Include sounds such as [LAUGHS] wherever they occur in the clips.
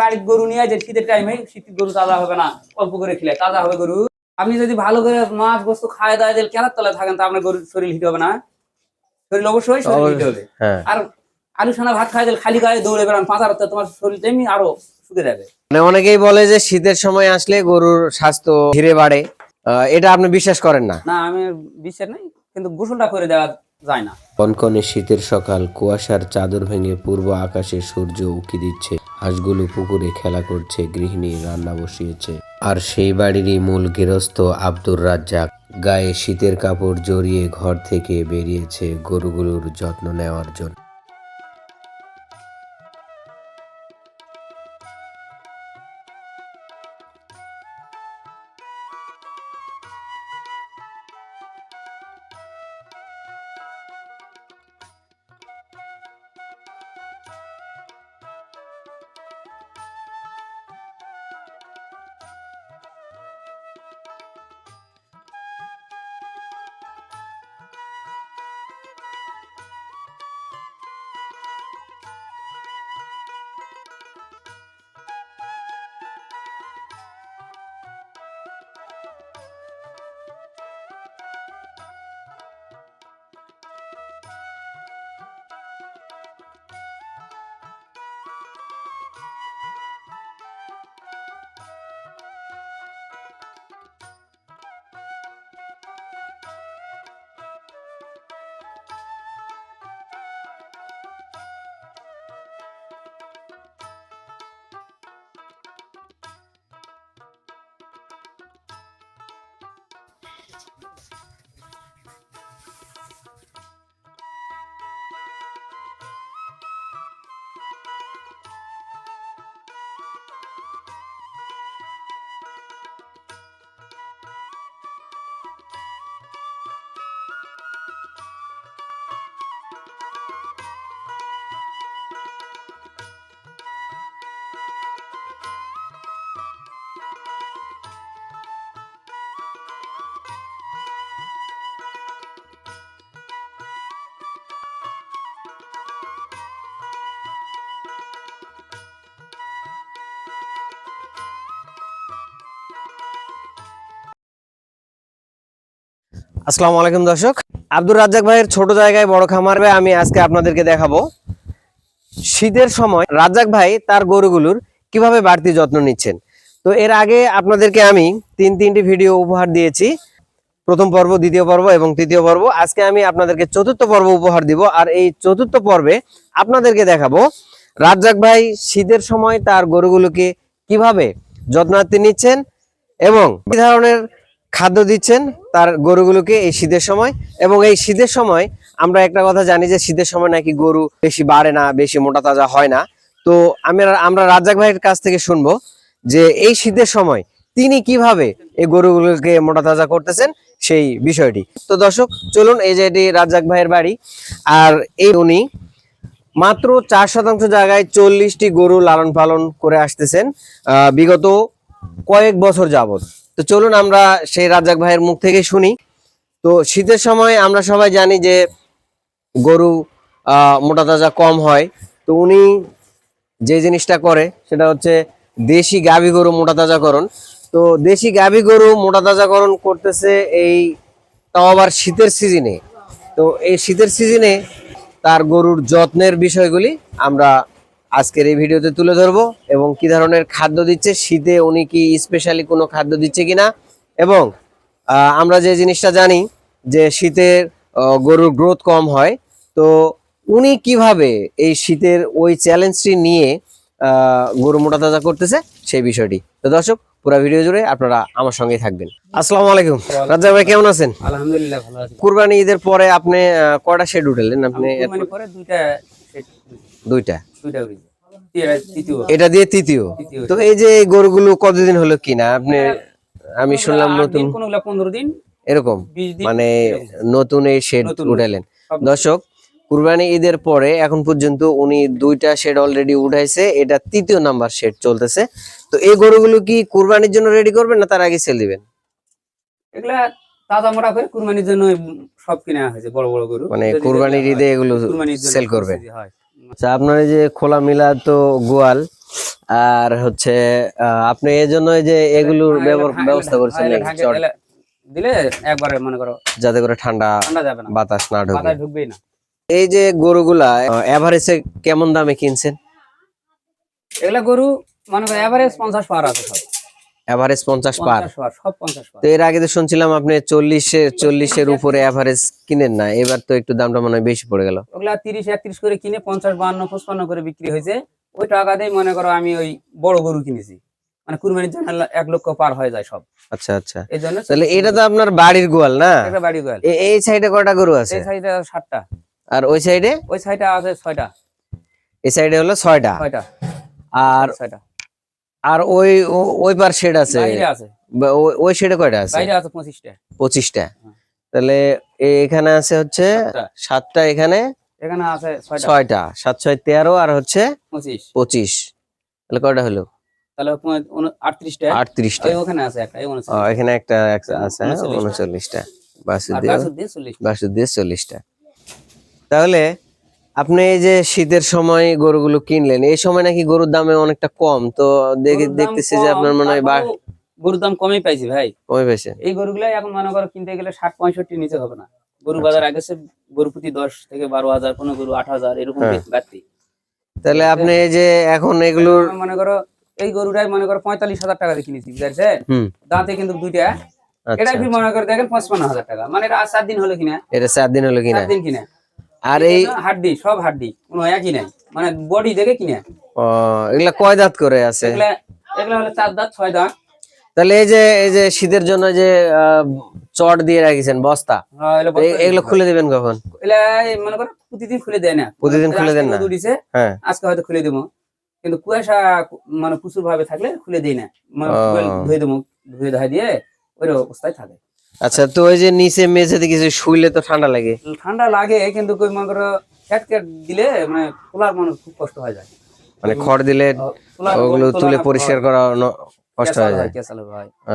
বাড়ির গরু নিয়ে যে শীতের টাইমে শীতের গরু তাজা হবে না অল্প করে খেলে তাজা হবে গরু। আপনি যদি ভালো করে মাছ বস্তু খাওয়া দাওয়া দিলে কেনার তলায় থাকেন তা আপনার গরুর শরীর হিট হবে না। শরীর অবশ্যই শরীর হিট হবে। হ্যাঁ। আর আলু সোনা ভাত খাই দিলে খালি গায়ে দৌড়ে বেড়ান পাঁচার তো তোমার শরীর তেমনি আরও শুকে যাবে। মানে অনেকেই বলে যে শীতের সময় আসলে গরুর স্বাস্থ্য ধীরে বাড়ে। এটা আপনি বিশ্বাস করেন না? না আমি বিশ্বাস নেই কিন্তু গোসলটা করে দেওয়া যায় না। কনকনে শীতের সকাল, কুয়াশার চাদর ভেঙে পূর্ব আকাশে সূর্য উকি দিচ্ছে। হাঁসগুলো পুকুরে খেলা করছে, গৃহিণী রান্না বসিয়েছে। আর সেই বাড়িরই মূল গৃহস্থ আব্দুর রাজ্জাক গায়ে শীতের কাপড় জড়িয়ে ঘর থেকে বেরিয়েছে গরুগুলোর যত্ন নেওয়ার জন্য। আসসালামু আলাইকুম দর্শক। আব্দুর রাজ্জাক ভাইয়ের ছোট জায়গায় বড় খামার আমি আজকে আপনাদেরকে দেখাবো। শীতের সময় রাজ্জাক ভাই তার গরুগুলোর কীভাবে বাড়তি যত্ন নিচ্ছেন? তো এর আগে আপনাদেরকে আমি তিন তিনটি ভিডিও উপহার দিয়েছি। প্রথম পর্ব, দ্বিতীয় পর্ব এবং তৃতীয় পর্ব। আজকে আমি আপনাদেরকে চতুর্থ পর্ব উপহার দিব আর এই চতুর্থ পর্বে আপনাদেরকে দেখাবো রাজ্জাক ভাই শীতের সময় তার গরুগুলোকে কীভাবে যত্নার্থী নিচ্ছেন এবং ধরনের খাদ্য দিচ্ছেন তার গরুগুলোকে এই শীতের সময়। এবং এই শীতের সময় আমরা একটা কথা জানি যে শীতের সময় নাকি গরু বেশি বাড়ে না, বেশি মোটা তাজা হয় না। তো আমি আমরা রাজ্জাক ভাইয়ের কাছ থেকে শুনব যে এই শীতের সময় তিনি কীভাবে এই গরুগুলোকে মোটা তাজা করতেছেন সেই বিষয়টি। তো দর্শক, চলুন এই যে এটি রাজ্জাক ভাইয়ের বাড়ি। আর এই উনি মাত্র চার শতাংশ জায়গায় চল্লিশটি গরু লালন পালন করে আসতেছেন বিগত কয়েক বছর যাবত তো চলুন আমরা সেই রাজাক ভাইয়ের মুখ থেকে শুনি। তো শীতের সময় আমরা সবাই জানি যে গরু মোটা তাজা কম হয়। তো উনি যে জিনিসটা করে সেটা হচ্ছে দেশি গাভী গরু মোটা তাজাকরণ। তো দেশি গাভী গরু মোটা তাজাকরণ করতেছে এই তাও আবার শীতের সিজনে। তো এই শীতের সিজনে তার গরুর যত্নের বিষয়গুলি আমরা আজকের এই ভিডিওতে তুলে ধরবো এবং কি ধরনের খাদ্য দিচ্ছে শীতে উনি কি স্পেশালি কোনো খাদ্য দিচ্ছে কিনা এবং আমরা যে জিনিসটা জানি যে শীতের গরুর গ্রোথ কম হয় তো উনি কীভাবে এই শীতের ওই চ্যালেঞ্জটি নিয়ে গরু মোটা তাজা করতেছে সেই বিষয়টি। তো দর্শক পুরো ভিডিও জুড়ে আপনারা আমার সঙ্গেই থাকবেন। আসসালামু আলাইকুম। রাজ্জাক ভাই কেমন আছেন? আলহামদুলিল্লাহ ভালো আছি। কুরবানি ঈদের পরে আপনি কয়টা শেড উঠালেন? আপনি মানে পরে দুইটা দুইটা? দুইটা এটা দিয়ে তৃতীয়। তো এই যে গরুগুলো কতদিন হলো কিনা? আপনি আমি শুনলাম নতুন। পনেরো দিন এরকম? মানে নতুন এই শেড উঠালেন। দর্শক কুরবানি ঈদের পরে এখন পর্যন্ত উনি দুইটা শেড অলরেডি উঠাইছে। এটা তৃতীয় নাম্বার শেড চলতেছে। তো এই গরুগুলো কি কুরবানির জন্য রেডি করবেন না তার আগে সেল দিবেন? এগুলা তাজা মোটা করে কুরবানির জন্য সব কিনা হয়েছে বড় বড় গরু। মানে কুরবানির ঈদে এগুলো সেল করবে। প্রস্তুতি হয়। আচ্ছা আপনার এই যে খোলা মিলা তো গোয়াল আর হচ্ছে আপনি এই জন্য যে এগুলোর ব্যবস্থা করছেন? ঢাকে দিলে- একবারে মনে করো যাতে করে ঠান্ডা বাতাস না ঢুকবে পাতায় ঢুকবেই না। এই যে গরুগুলা এভারেজে কেমন দামে কিনছেন? এগুলা গরু মনে করো এভারেজ পঞ্চাশ পার আছে এভারেজ পঞ্চাশ পার। তো এর আগে তো শুনছিলাম আপনি চল্লিশে চল্লিশের উপরে এভারেজ কিনেন না এবার তো একটু দামটা মনে হয় বেশি পড়ে গেল। ওগুলা তিরিশ একত্রিশ করে কিনে পঞ্চাশ বান্ন পঁচপান্ন করে বিক্রি হয়েছে। ওই টাকা দিয়ে মনে করো আমি ওই বড় গরু কিনেছি। মানে কুরবানির জন্য এক লক্ষ পার হয়ে যায় সব। আচ্ছা আচ্ছা। এই জন্য তাহলে এটা তো আপনার বাড়ির গোয়াল না? একটা বাড়ি গোয়াল। এই সাইডে কটা গরু আছে? এই সাইডে সাতটা। আর ওই সাইডে ওই সাইডে আছে ছয়টা। এই সাইডে হলো ছয়টা। ছয়টা। আর ছয়টা। আর ওই ওই পার শেড আছে। ওই- শেডে কয়টা আছে? বাইরে আছে পঁচিশটা। পঁচিশটা। তাহলে এখানে আছে হচ্ছে সাতটা। এখানে এখানে আছে ছয়টা। ছয়টা। সাত ছয় তেরো আর হচ্ছে পঁচিশ। পঁচিশ। তাহলে কয়টা হলো? তাহলে পঁয়- উন- আটত্রিশটা। আটত্রিশটা। ওই ওখানে আছে একটা এই এখানে একটা আছে বাসুদেব বাসুদেব তাহলে আপনি এই যে শীতের সময় গরুগুলো কিনলেন এই সময় নাকি গরুর দামে অনেকটা কম? তো দেখতেছি যে আপনার মনে হয় গরুর দাম কমই পাইছি ভাই। কমে পেয়েছে এই গরুগুলাই এখন মনে করো কিনতে গেলে ষাট পঁয়ষট্টি নিচে হবে না। গরু আচ্ছা। বাজার আগে সে গরু প্রতি দশ থেকে বারো হাজার কোনো গরু আট হাজার এরকম হ্যাঁ। বাড়তি। তাহলে আপনি এই যে এখন এগুলোর মনে করো এই গরুটাই মনে করো পঁয়তাল্লিশ হাজার টাকা দিয়ে কিনেছি হুম। দাঁতে কিন্তু দুইটা। আচ্ছা এটা ফির মনে করো দেখেন পঁচপান্ন হাজার টাকা। মানে এটা সাত দিন হলো কিনা। এটা চার দিন হলো কিনা? সাত দিন কিনা। আর এই হাড্ডি সব হাড্ডি কোনো একই নাই। মানে বডি দেখে কিনে। ও, এগুলা কয় দাঁত করে আছে? এগুলা এগুলা হলো চার দাঁত ছয় দাঁত। তাহলে এই যে এই যে শীতের জন্য যে চট দিয়ে রাখিছেন বস্তা হ্যাঁ, এগুলা খুলে দিবেন কখন। এগুলা মনে করো প্রতিদিন খুলে দেয় না। প্রতিদিন খুলে দেন না? রোদ হ্যাঁ। আজকে হয়তো খুলে দেবো। কিন্তু কুয়াশা মানে প্রচুর ভাবে থাকলে খুলে দেই না। মানে ধুয়ে দেবো ধুয়ে ধাই দিয়ে ওই অবস্থায় থাকে। আচ্ছা তো ওই যে নিচে মেঝেতে কিছু শুইলে তো ঠান্ডা লাগে। ঠান্ডা লাগে কিন্তু কই মনে করো ক্যাট দিলে মানে তোলার মানে খুব কষ্ট হয়ে যায়। মানে খড় দিলে ওগুলো তুলে পরিষ্কার। করা কষ্ট হয়ে যায়।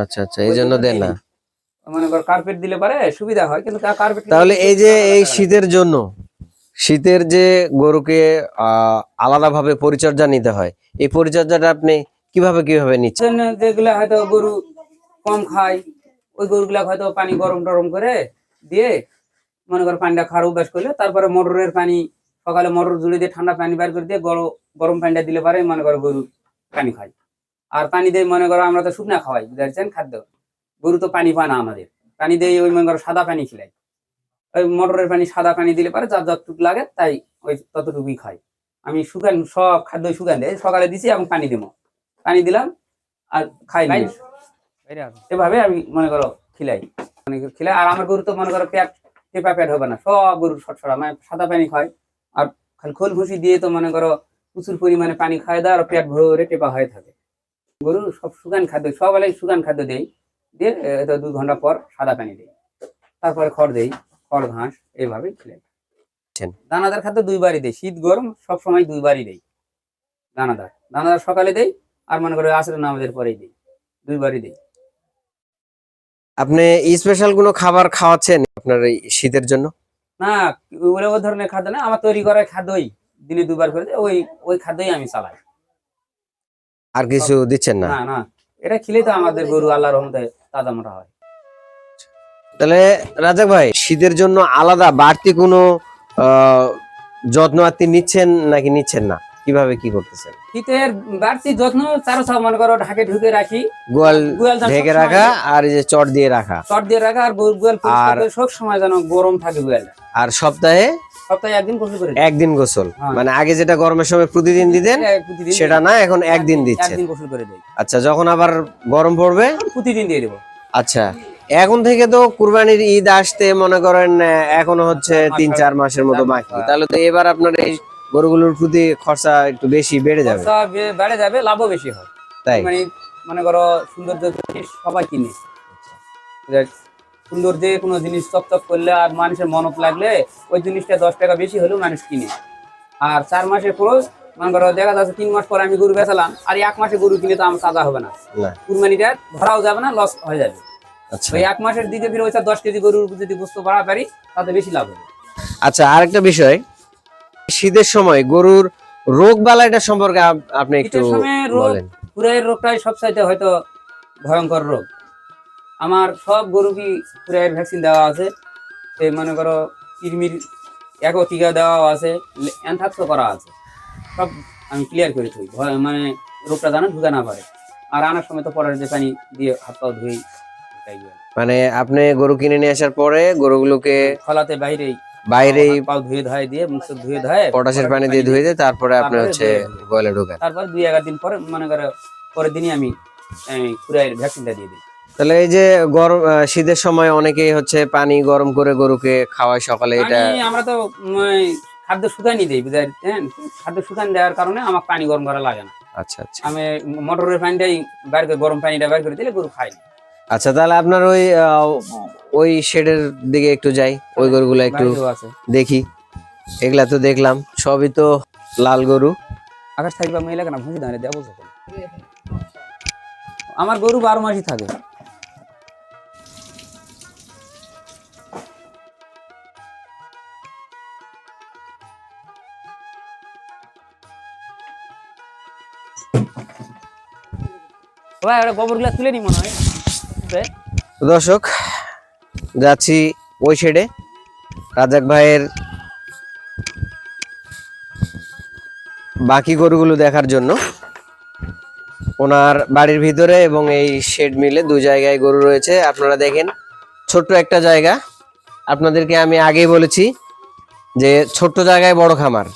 আচ্ছা আচ্ছা এই জন্য দেন না। মনে করো কার্পেট দিলে পারে সুবিধা হয় কিন্তু কার্পেট তাহলে এই যে এই শীতের জন্য শীতের যে গরুকে আহ আলাদাভাবে পরিচর্যা নিতে হয় এই পরিচর্যাটা আপনি কীভাবে কীভাবে নিচ্ছেন? যেগুলা হয়তো গরু কম খায় ওই গরুগুলা হয়তো পানি গরম টরম করে দিয়ে মনে করো পানিটা খাওয়ার অভ্যাস করলে তারপরে মোটরের পানি সকালে মোটর জুড়ে দিয়ে ঠান্ডা পানি বার করে দিয়ে গরম গরম পানিটা দিলে পারে মনে করো গরু পানি খায়। আর পানি দিয়ে মনে করো আমরা তো শুকনা খাওয়াই বুঝতে খাদ্য। গরু তো পানি পায় না আমাদের। পানি দিয়ে ওই মনে করো সাদা পানি খিলাই। ওই মটরের পানি সাদা পানি দিলে পারে যার যতটুকু লাগে তাই ওই ততটুকুই খাই আমি শুকান সব খাদ্য শুকান দেয়। সকালে দিছি এবং পানি দেবো পানি দিলাম আর খাই নাই এভাবে আমি মনে করো খিলাই। মানে খিলাই। আর আমার গরু তো মনে করো প্যাট টেপা প্যাট হবে না। সব গরু ছটছড়া মানে সাদা পানি খায়। আর খালি খোল ভুসি দিয়ে তো মনে করো প্রচুর পরিমাণে পানি খায় দেয় আর পেট ভরে টেপা হয়ে থাকে। গরু সব শুকান খাদ্য সকালে শুকান খাদ্য দেই দিয়ে এ, তো ঘণ্টা পর সাদা পানি দেই তারপরে খড় দেই খড় ঘাস এইভাবে খিলাই। আচ্ছা। দানাদার খাদ্য দুইবারই দেই শীত গরম সব সময় দুইবারই দেই দানাদার। দানাদার সকালে দেই আর মনে করো আসলে নামাজের পরেই দিই দুইবারই দিই আপনি স্পেশাল কোনো খাবার খাওয়াচ্ছেন আপনার এই শীতের জন্য? না ওগুলো ওই ধরনের খাদ্য না আমার তৈরি করা খাদ্যই। দিনে দুবার করে ওই ওই খাদ্যই আমি চালাই। আর কিছু দিচ্ছেন না? না না এটা খেলেই তো আমাদের গরু আল্লাহর রহমতে তাজা মোটা হয়। তাহলে রাজাক ভাই শীতের জন্য আলাদা বাড়তি কোনো আহ, যত্ন আত্মি নিচ্ছেন নাকি নিচ্ছেন না? কীভাবে কি করতেছেন? শীতের বাড়তি যত্ন চারো সব মনে করো ঢাকে ঢুকে রাখি। গোয়াল গোয়াল ঢেকে রাখা আর এই যে চট দিয়ে রাখা। চট দিয়ে রাখা আর গোয়াল আর- সব সময় যেন গরম থাকে গোয়ালটা আর সপ্তাহে? সপ্তাহে একদিন কষ্ট করে একদিন গোসল। হ্যাঁ। মানে আগে যেটা গরমের সময় প্রতিদিন দিতেন সেটা না এখন একদিন দিচ্ছেন। একদিন গোসল করে দেয় আচ্ছা যখন আবার গরম পড়বে? প্রতিদিন দিয়ে দেবো। আচ্ছা এখন থেকে তো কুরবানির ঈদ আসতে মনে করেন এখনও হচ্ছে তিন চার মাসের মতো বাকি। তাহলে তো এবার আপনার এই গরুগুলোর প্রতি খরচা একটু বেশি বেড়ে যাবে। খরচা বেড়ে যাবে লাভও বেশি হয়। তাই? মানে মনে করো সৌন্দর্য জিনিস সবাই কিনে সুন্দর যে কোনো জিনিস চকচক করলে আর মানুষের মনত লাগলে ওই জিনিসটা দশ টাকা বেশি হলেও মানুষ কিনে। আর চার মাসের খরচ মনে করো দেখা যাচ্ছে তিন মাস পরে আমি গরু বেচালাম আর এক মাসে গরু কিনে তো আমার সাজা হবে না। কুরবানিটা ধরাও যাবে না লস হয়ে যাবে। আচ্ছা। ওই এক মাসের দিকে ফিরে ওইটা দশ কেজি গরুর যদি বস্তু বাড়া পারি তাতে বেশি লাভ হবে। আচ্ছা আরেকটা বিষয় শীতের সময় গরুর রোগ বালাইটা সম্পর্কে আপনি একটু বলেন। কুরাইয়ের রোগটাই সবচাইতে হয়তো ভয়ঙ্কর রোগ। আমার সব গরু কি কুরাইয়ের ভ্যাকসিন দেওয়া আছে? সে মনে করো কিরমির একও টিকা দেওয়া আছে অ্যানথাক্সও করা আছে। সব আমি ক্লিয়ার করে থই ভয় মানে রোগটা যেন ঢুকে না পারে আর আনার সময় তো পরের যে পানি দিয়ে হাত পাও ধুই মানে আপনি গরু কিনে নিয়ে আসার পরে গরুগুলোকে খলাতে বাইরেই বাইরে পাও ধুয়ে ধুয়ে দিয়ে মুখ ধুয়ে ধুয়ে পটাশের পানি দিয়ে ধুয়ে দিয়ে তারপরে আপনি হচ্ছে গোয়ালে ঢোকান। তারপর দুই এগারো দিন পরে মনে করো পরের দিনই আমি কুরাইয়ের ভ্যাকসিনটা দিয়ে দিই। তাহলে এই যে গরম শীতের সময় অনেকেই হচ্ছে পানি গরম করে গরুকে খাওয়ায় সকালে এটা আমরা তো খাদ্য শুকানি দিই বুঝলেন? খাদ্য শুকান দেওয়ার কারণে আমার পানি গরম করা লাগে না। আচ্ছা আচ্ছা। আমি মোটরের পানিটাই বাইর গরম পানিটা বাইর করে দিলে গরু খাই আচ্ছা তাহলে আপনার ওই ওই শেডের দিকে একটু যাই ওই গরুগুলো একটু দেখি। এগুলা তো দেখলাম সবই তো লাল গরু। আকাশ থাকবে ভুঁজি দাঁড়িয়ে দেবো আমার গরু বারো মাসই থাকে। ভাই ওটা গোবরগুলা তুলে নি মনে হয়। দর্শক, যাচ্ছি ওই শেডে রাজাক ভাইয়ের বাকি গরুগুলো দেখার জন্য। ওনার বাড়ির ভিতরে এবং এই শেড মিলে দু জায়গায় গরু রয়েছে। আপনারা দেখেন, ছোট্ট একটা জায়গা। আপনাদেরকে আমি আগেই বলেছি যে ছোট্ট জায়গায় বড় খামার।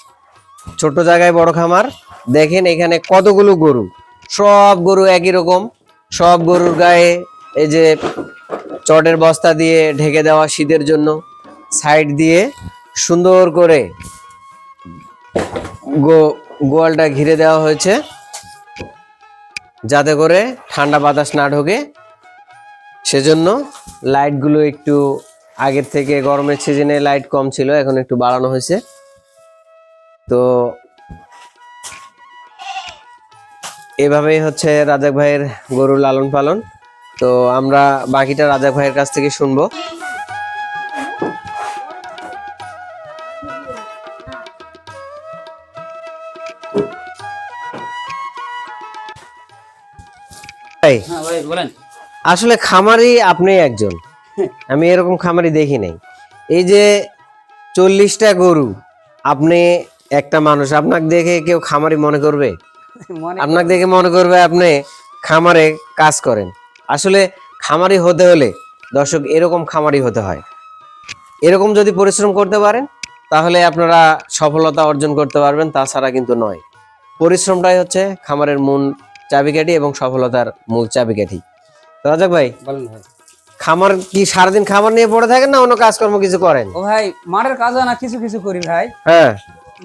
ছোট্ট জায়গায় বড় খামার। দেখেন এখানে কতগুলো গরু। সব গরু একই রকম। সব গরুর গায়ে এই যে চটের বস্তা দিয়ে ঢেকে দেওয়া শীতের জন্য, সাইড দিয়ে সুন্দর করে গোয়ালটা ঘিরে দেওয়া হয়েছে, যাতে করে ঠান্ডা বাতাস না ঢোকে। সেজন্য লাইটগুলো একটু আগের থেকে গরমের সিজনে লাইট কম ছিল, এখন একটু বাড়ানো হয়েছে। তো এভাবেই হচ্ছে রাজাক ভাইয়ের গরু লালন পালন। তো আমরা বাকিটা রাজাক ভাইয়ের কাছ থেকে শুনব। হ্যাঁ আসলে খামারি আপনি একজন। [LAUGHS] আমি এরকম খামারি দেখি নাই। এই যে চল্লিশটা গরু আপনি একটা মানুষ আপনাকে দেখে কেউ খামারি মনে করবে? আপনাকে দেখে মনে করবে আপনি খামারে কাজ করেন। আসলে খামারি হতে হলে দর্শক এরকম খামারি হতে হয়। এরকম যদি পরিশ্রম করতে পারেন তাহলে আপনারা সফলতা অর্জন করতে পারবেন তাছাড়া কিন্তু নয়। পরিশ্রমটাই হচ্ছে খামারের মূল চাবিকাঠি এবং সফলতার মূল চাবিকাঠি। রাজাক ভাই বলেন ভাই। খামার কি সারাদিন খামার নিয়ে পড়ে থাকেন না অন্য কাজকর্ম কিছু করেন? ও ভাই মাঠের কাজও না কিছু কিছু করি ভাই। হ্যাঁ।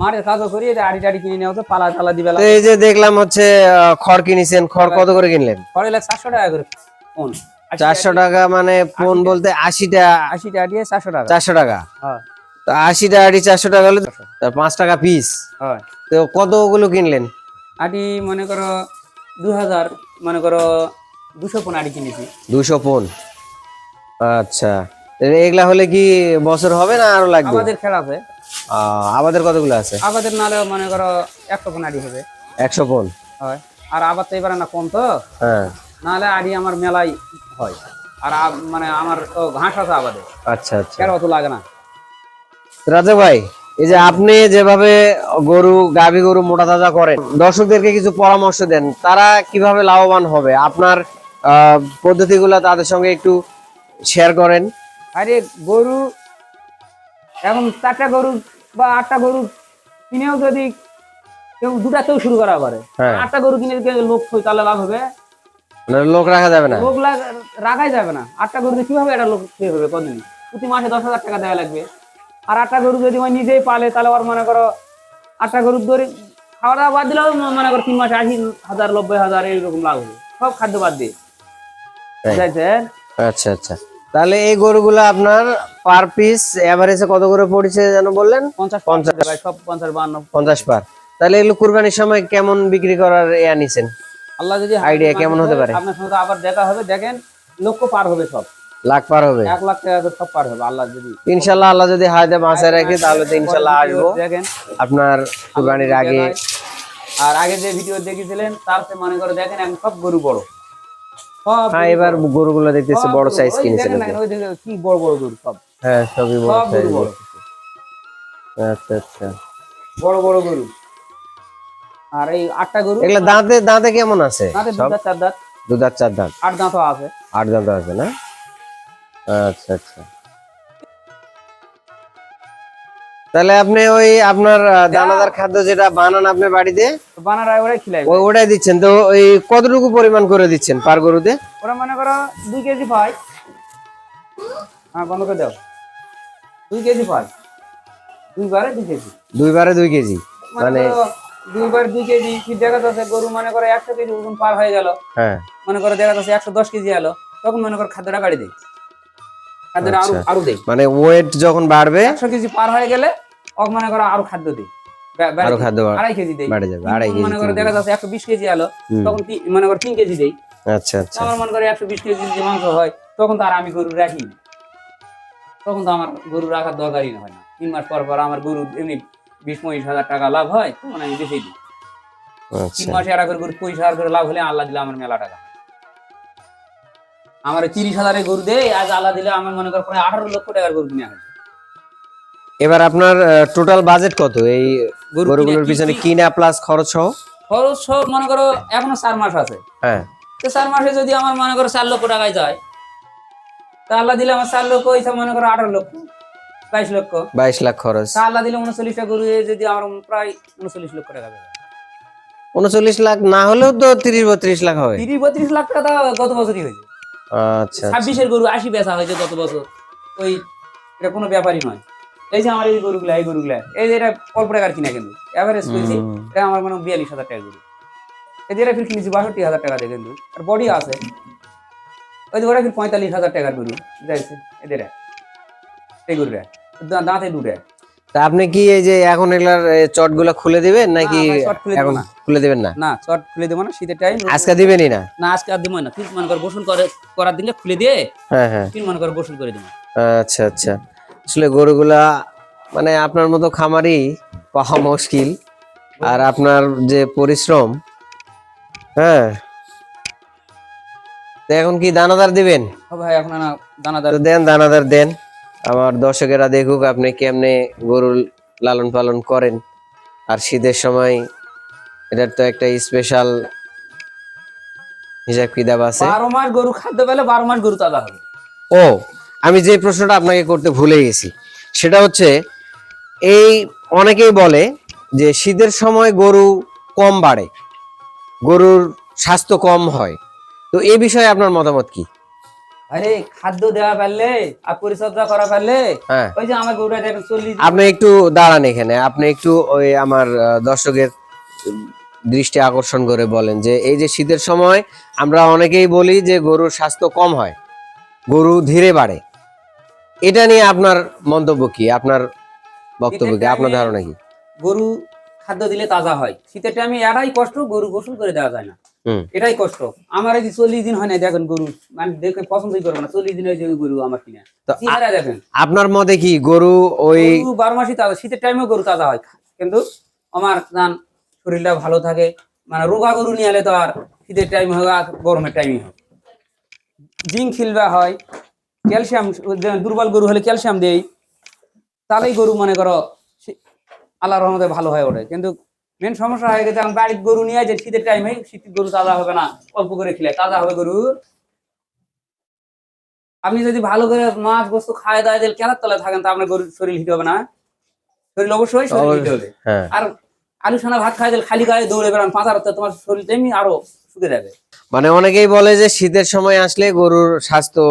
মাঠের কাজও করি আড়ি টাড়ি কিনে নেওয়া পালা টালা দিবে এই যে দেখলাম হচ্ছে খড় কিনেছেন খড় কত করে কিনলেন? খড় লাখ চারশো টাকা করে। ফোন। চারশো টাকা মানে ফোন বলতে আশিটা আশি টাকা চারশো টাকা। চারশো টাকা। হ্যাঁ। তো আশি টাকা আটি চারশো টাকা হলে পাঁচ টাকা পিস হয়। তো কতগুলো কিনলেন? আটি মনে করো দু হাজার মনে করো দুশো ফোন আটি কিনেছি। দুশো পন আচ্ছা। এগুলা হলে কি বছর হবে না আরও লাগবে? আমাদের খেলা আছে। আহ, আমাদের কতগুলো আছে? আমাদের নাহলে মনে করো একশো ফোন আটি হবে। একশো পন হয়। আর আবার তো এবার না কম তো। হ্যাঁ। নাহলে আড়ি আমার মেলাই হয়। আর মানে আমার তো ঘাস আছে আবাদে। আচ্ছা আচ্ছা। কেন অত লাগে না? রাজা ভাই এই যে আপনি যেভাবে গরু গাভী গরু মোটা তাজা করেন দর্শকদেরকে কিছু পরামর্শ দেন তারা কীভাবে লাভবান হবে? আপনার পদ্ধতিগুলো তাদের সঙ্গে একটু শেয়ার করেন। আরে গরু এখন চারটা গরু বা আটটা গরু কিনেও যদি কেউ দুটাতেও শুরু করা পারে। হ্যাঁ। আটটা গরু কিনে যদি লোক হয় তাহলে লাভ হবে। লোক রাখা যাবে না। লোক রাখাই যাবে না। আটটা গরু কীভাবে একটা লোক খেয়ে হবে কদিন? প্রতি মাসে দশ হাজার টাকা দেওয়া লাগবে। আর আটটা গরু যদি ওই নিজেই পালে তাহলে ওর মনে করো আটটা গরুর দরে খাওয়া দাওয়া বাদ দিলেও মনে করো তিন মাসে আশি হাজার নব্বই হাজার এইরকম লাভ হবে। সব খাদ্য বাদ দিয়ে। আচ্ছা আচ্ছা। তাহলে এই গরুগুলো আপনার পার পিস এভারেজে কত করে পড়েছে যেন বললেন? পঞ্চাশ পঞ্চাশ। সব পঞ্চাশ বান্ন পঞ্চাশ পার। তাহলে এগুলো কুরবানির সময় কেমন বিক্রি করার এয়া নিছেন? আল্লাহ যদি Idea কেমন হতে পারে? আপনার সঙ্গে আবার দেখা হবে দেখেন লক্ষ্য পার হবে সব। লাখ পার হবে? এক লাখ টাকা সব পার হবে আল্লাহ যদি ইনশাল্লাহ আল্লাহ যদি হায়দে বাঁচায় রাখে তাহলে তো ইনশাল্লাহ আসব। দেখেন। আপনার কুরবানির আগে আর আগে যে ভিডিও দেখেছিলেন তার চেয়ে মনে করে দেখেন এখন সব গরু বড়। হ্যাঁ এবার গরুগুলো দেখতেছি বড় গরু। সাইজ ওই কিনেছেন দেখেন না, ওই দেখেন কি বড় বড় গরু সব। হ্যাঁ সবই বড় সাইজ বড়। আচ্ছা আচ্ছা। বড় বড় গরু। আর এই আটটা গরু এগুলা দাঁতে দাঁতে কেমন আছে? দাঁতে দুধ চার দাঁত। দু দাঁত চার দাঁত? আট দাঁতও আছে। আট দাঁত আছে না? আচ্ছা আচ্ছা। তাহলে আপনি ওই আপনার দানাদার খাদ্য যেটা বানান আপনি বাড়িতে খিলাই ওই ওটাই দিচ্ছেন। তো ওই কতটুকু পরিমাণ করে দিচ্ছেন পার গরুতে? ওরা মনে করো দুই কেজি পাই হ্যাঁ বন্ধ করে দাও। দুই কেজি পাই দুইবারে দুই কেজি। দুইবারে দুই কেজি। মানে দুইবার দুই কেজি কি দেখা যাচ্ছে গরু মনে করো একশো কেজি ওজন পার হয়ে গেল। হ্যাঁ। মনে করো দেখা যাচ্ছে একশো দশ কেজি এলো তখন মনে করো খাদ্যটা বাড়ি দেয়। খাদ্যটা আরও আচ্ছা। আরও দেয়। মানে ওয়েট যখন বাড়বে একশো কেজি পার হয়ে গেলে মনে করো আরও খাদ্য দিই আরও খাদ্য আড়াই কেজি দেই বাড়ে যাবে আড়াই কেজি মনে করো দেখা যাচ্ছে একশো বিশ কেজি এলো তখন মনে করো তিন কেজি দেই আচ্ছা আচ্ছা। আমার মনে করো একশো বিশ কেজি মাংস হয় তখন তো আর আমি গরু রাখি তখন তো আমার গরু রাখার দরকারই হয় না। তিন মাস পর পর আমার গরু এমনি বিশ পঁচিশ হাজার টাকা লাভ হয় তখন আমি বেশি দিই। তিন আচ্ছা। মাসে একটা করে গরু পঁচিশ হাজার করে লাভ হলে আল্লাহ দিলে আমার মেলা টাকা। আমার তিরিশ হাজারের গরু দেয় আজ আল্লাহ দিলে আমার মনে করো প্রায় আঠারো লক্ষ টাকার গরু কিনে হয় এবার আপনার টোটাল বাজেট কত? এই গরু গরুগুলোর পিছনে কিনা প্লাস খরচ সহ? খরচ সব মনে করো এখনও চার মাস আছে। হ্যাঁ। তো চার মাসে যদি আমার মনে করো চার লক্ষ টাকায় যায় তা আল্লাহ দিলে আমার চার লক্ষ হিসাব মনে করো আঠারো লক্ষ। বাইশ লক্ষ। বাইশ লাখ খরচ। তা আল্লাহ দিলে উনচল্লিশটা গরু যদি আমার প্রায় উনচল্লিশ লক্ষ টাকা দেবে উনচল্লিশ লাখ না হলেও তো তিরিশ বত্রিশ লাখ হবে তিরিশ বত্রিশ লাখ টাকা গত বছরই হয়েছে। আচ্ছা ছাব্বিশের গরু আশি বেচা হয়েছে গত বছর। ওই এটা কোনো ব্যাপারই নয়। এই যে আমার এই গরুগুলা এই গরুগুলা এই যে এটা অল্প টাকার কিনা কিন্তু। অ্যাভারেজ করেছি এটা আমার মানে বিয়াল্লিশ হাজার টাকা গরু। এই যে এটা ফির কিনেছি বাষট্টি হাজার টাকা দিয়ে কিন্তু। আর বডি আছে। ওই যে ওরা ফির পঁয়তাল্লিশ হাজার টাকার গরু দেখছি এদের এই গরুরা দাঁতে দুটা তা আপনি কি এই যে এখন এগুলার চটগুলা খুলে দিবেন নাকি এখন খুলে দিবেন না? না চট খুলে দেবো না শীতের টাইম আজকে দিবেনই না? না আজকে আর দেবো না। ফির মনে কর গোসল করে করার দিলে খুলে দিয়ে হ্যাঁ হ্যাঁ। ফির মনে কর গোসল করে দেবো। আচ্ছা আচ্ছা। আসলে গরুগুলা মানে আপনার মতো খামারি পাওয়া মুশকিল। আর আপনার যে পরিশ্রম হ্যাঁ। এখন কি দানাদার দিবেন? ভাই এখন দানাদার দেন দানাদার দেন। আমার দর্শকেরা দেখুক আপনি কেমনে গরু লালন পালন করেন। আর শীতের সময় এটার তো একটা স্পেশাল হিসাব কিতাব আছে। বারো মাস গরু খাদ্য পেলে বারো মাস গরু তাজা হবে। ও আমি যে প্রশ্নটা আপনাকে করতে ভুলে গেছি সেটা হচ্ছে এই অনেকেই বলে যে শীতের সময় গরু কম বাড়ে গরুর স্বাস্থ্য কম হয়। তো এই বিষয়ে আপনার মতামত কি? আরে খাদ্য দেওয়া পারলে আর পরিচর্যা করা পারলে হ্যাঁ। ওই যে আমার গরুটা দেখেন চল্লিশ আপনি একটু দাঁড়ান এখানে। আপনি একটু ওই আমার দর্শকের দৃষ্টি আকর্ষণ করে বলেন যে এই যে শীতের সময় আমরা অনেকেই বলি যে গরুর স্বাস্থ্য কম হয় গরু ধীরে বাড়ে। এটা নিয়ে আপনার মন্তব্য কি? আপনার বক্তব্য কি? আপনার ধারণা কি? গরু খাদ্য দিলে তাজা হয়। শীতের টাইমে এটাই কষ্ট গরু গোসল করে দেওয়া যায় না। এটাই কষ্ট। আমার এই চল্লিশ দিন হয় না দেখেন গরু মানে দেখে পছন্দই করব না চল্লিশ দিনের যে গরু আমার কিনা। দেখেন? আপনার মতে কি গরু ওই গরু বারো মাসই তাজা শীতের টাইমেও গরু তাজা হয়। কিন্তু আমার জান শরীরটা ভালো থাকে মানে রোগা গরু নিয়ে এলে তো আর শীতের টাইম হোক আর গরমের টাইমই হোক। জিঙ্ক খিলবা হয় ক্যালসিয়াম দুর্বল গরু হলে ক্যালসিয়াম দেই তাহলেই গরু মনে করো আল্লাহর রহমতে ভালো হয়ে ওঠে। কিন্তু মেন সমস্যা হয়ে গেছে আমি বাড়ির গরু নিয়ে যে শীতের টাইমে শীতের গরু তাজা হবে না অল্প করে খেলে তাজা হবে গরু। আপনি যদি ভালো করে মাছ বস্তু খায় দায় দিলে কেনার তলায় থাকেন তা আপনার গরুর শরীর হিট হবে না। শরীর অবশ্যই শরীর হিট হবে। হ্যাঁ। আর আলু সানা ভাত খাই দিলে খালি গায়ে দৌড়ে বেড়ান পাঁচার তো তোমার শরীর তেমনি আরও শুকে যাবে। মানে অনেকেই বলে যে শীতের সময় আসলে গরুর স্বাস্থ্য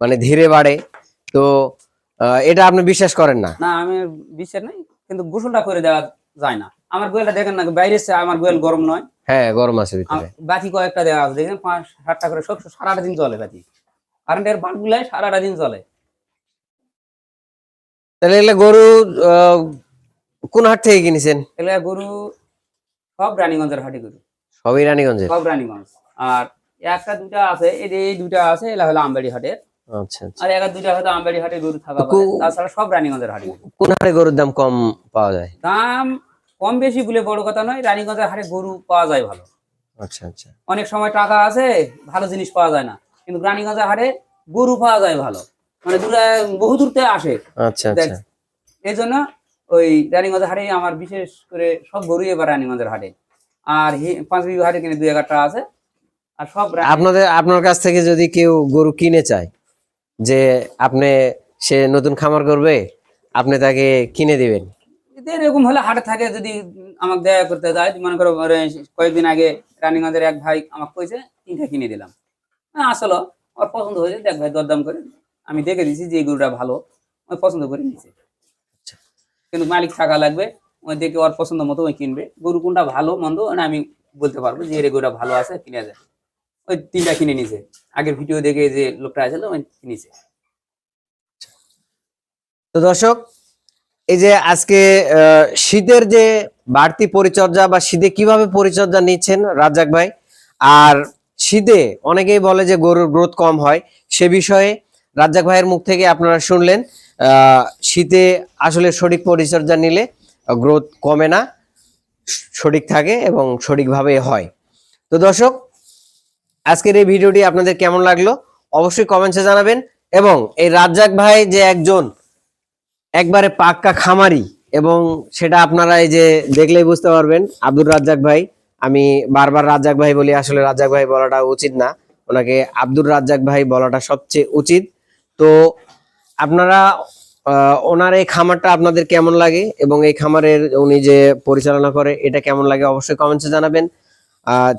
মানে ধীরে বাড়ে। তো এটা আপনি বিশ্বাস করেন না? না আমি বিশ্বাস নাই কিন্তু গোসলটা করে দেওয়া যায় না। আমার গোয়েলটা দেখেন না বাইরে আমার গোয়েল গরম নয়। হ্যাঁ গরম আছে ভিতরে। বাতি কয়েকটা দেওয়া আছে দেখেন পাঁচ সাতটা করে সব সারাটা দিন চলে বাতি। কারেন্টের বাল্ব গুলাই সারাটা দিন চলে। তাহলে এগুলা গরু কোন হাট থেকে কিনেছেন? এগুলা গরু সব রানীগঞ্জের হাটি গরু। সবই রানীগঞ্জের? সব রানীগঞ্জ। আর একটা দুটা আছে এই দুটা আছে এলা হলো আমবাড়ি হাটের। আচ্ছা আচ্ছা। আর দুটা হয়তো আমবাড়ি হাটে গরু থাকা তাছাড়া সব রানীগঞ্জের হাটে কোন হাটে গরুর দাম কম পাওয়া যায়? দাম কম বেশি বলে বড় কথা নয় রানীগঞ্জের হাটে গরু পাওয়া যায় ভালো। আচ্ছা আচ্ছা। অনেক সময় টাকা আছে ভালো জিনিস পাওয়া যায় না। কিন্তু রানীগঞ্জের হাটে গরু পাওয়া যায় ভালো। মানে দূরে বহু দূর থেকে আসে। আচ্ছা আচ্ছা। এই জন্য ওই রানীগঞ্জের হাটে আমার বিশেষ করে সব গরুই এবার রানীগঞ্জের হাটে। আর পাঁচ বিঘা হাটে কিনে দুই এগারটা আছে। আর সব আপনাদের আপনার কাছ থেকে যদি কেউ গরু কিনে চায় যে আপনি সে নতুন খামার করবে আপনি তাকে কিনে দিবেন। এরকম হলে হাটে থাকে যদি আমাকে দেয়া করতে যায় মনে করো কয়েকদিন আগে রানীগঞ্জের এক ভাই আমাকে কইছে তিনটা কিনে দিলাম। হ্যাঁ আসলো। ওর পছন্দ হয়েছে দেখ ভাই দরদাম করে আমি দেখে দিছি যে গরুটা ভালো। ওই পছন্দ করে নিছে কিন্তু মালিক থাকা লাগবে ওই দেখে ওর পছন্দ মতো ওই কিনবে। গরু কোনটা ভালো মন্দ আমি বলতে পারব যে এর গরুটা ভালো আছে কিনে যায় ওই তিনটা কিনে নিছে। আগের ভিডিও দেখে যে লোকটা ওই কিনেছে। তো দর্শক, এই যে আজকে শীতের যে বাড়তি পরিচর্যা বা শীতে কীভাবে পরিচর্যা নিচ্ছেন রাজ্জাক ভাই, আর শীতে অনেকেই বলে যে গরুর গ্রোথ কম হয়, সে বিষয়ে রাজ্জাক ভাইয়ের মুখ থেকে আপনারা শুনলেন শীতে আসলে সঠিক পরিচর্যা নিলে গ্রোথ কমে না সঠিক থাকে এবং সঠিকভাবে হয়। তো দর্শক আজকের এই ভিডিওটি আপনাদের কেমন লাগল অবশ্যই কমেন্টসে জানাবেন এবং এই রাজ্জাক ভাই যে একজন একবারে পাক্কা খামারি এবং সেটা আপনারা এই যে দেখলেই বুঝতে পারবেন আব্দুর রাজ্জাক ভাই। আমি বারবার রাজ্জাক ভাই বলি, আসলে রাজ্জাক ভাই বলাটা উচিত না। ওনাকে আব্দুর রাজ্জাক ভাই বলাটা সবচেয়ে উচিত। তো আপনারা ওনার এই খামারটা আপনাদের কেমন লাগে এবং এই খামারের উনি যে পরিচালনা করে, এটা কেমন লাগে অবশ্যই কমেন্টসে জানাবেন।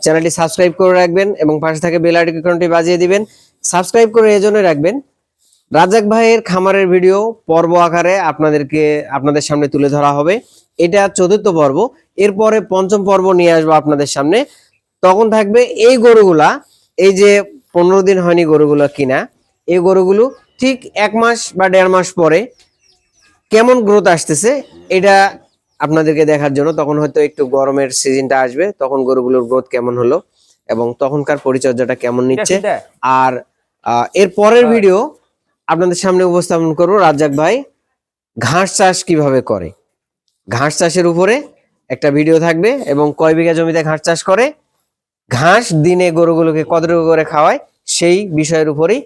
চ্যানেলটি সাবস্ক্রাইব করে রাখবেন এবং পাশে থাকে বেল আইকনটি বাজিয়ে দিবেন। সাবস্ক্রাইব করে এই জন্য রাখবেন। রাজাক ভাইয়ের খামারের ভিডিও পর্ব আকারে আপনাদেরকে, আপনাদের সামনে তুলে ধরা হবে। এটা চতুর্থ পর্ব। এরপরে পঞ্চম পর্ব নিয়ে আসব আপনাদের সামনে। তখন থাকবে এই গরুগুলা, এই যে পনেরো দিন হয়নি গরুগুলো কিনা, এই গরুগুলো ঠিক এক মাস বা দেড় মাস পরে কেমন গ্রোথ আসতেছে, এটা আপনাদেরকে দেখার জন্য তখন হয়তো একটু গরমের সিজনটা আসবে তখন গরুগুলোর গ্রোথ কেমন হলো এবং তখনকার পরিচর্যাটা কেমন নিচ্ছে। আর এর পরের ভিডিও আপনাদের সামনে উপস্থাপন করব রাজ্জাক ভাই ঘাস চাষ কীভাবে করে। ঘাস চাষের উপরে একটা ভিডিও থাকবে এবং কয় বিঘা জমিতে ঘাস চাষ করে। ঘাস দিনে গরুগুলোকে কতটুকু করে খাওয়ায় সেই বিষয়ের উপরেই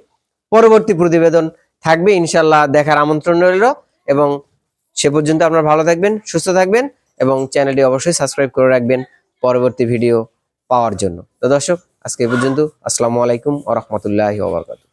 পরবর্তী প্রতিবেদন থাকবে। ইনশাল্লাহ দেখার আমন্ত্রণ রইল এবং সে পর্যন্ত আপনারা ভালো থাকবেন, সুস্থ থাকবেন এবং চ্যানেলটি অবশ্যই সাবস্ক্রাইব করে রাখবেন পরবর্তী ভিডিও পাওয়ার জন্য। তো দর্শক, আজকে পর্যন্ত। আসসালামু আলাইকুম ওয়া বারাকাতুহু।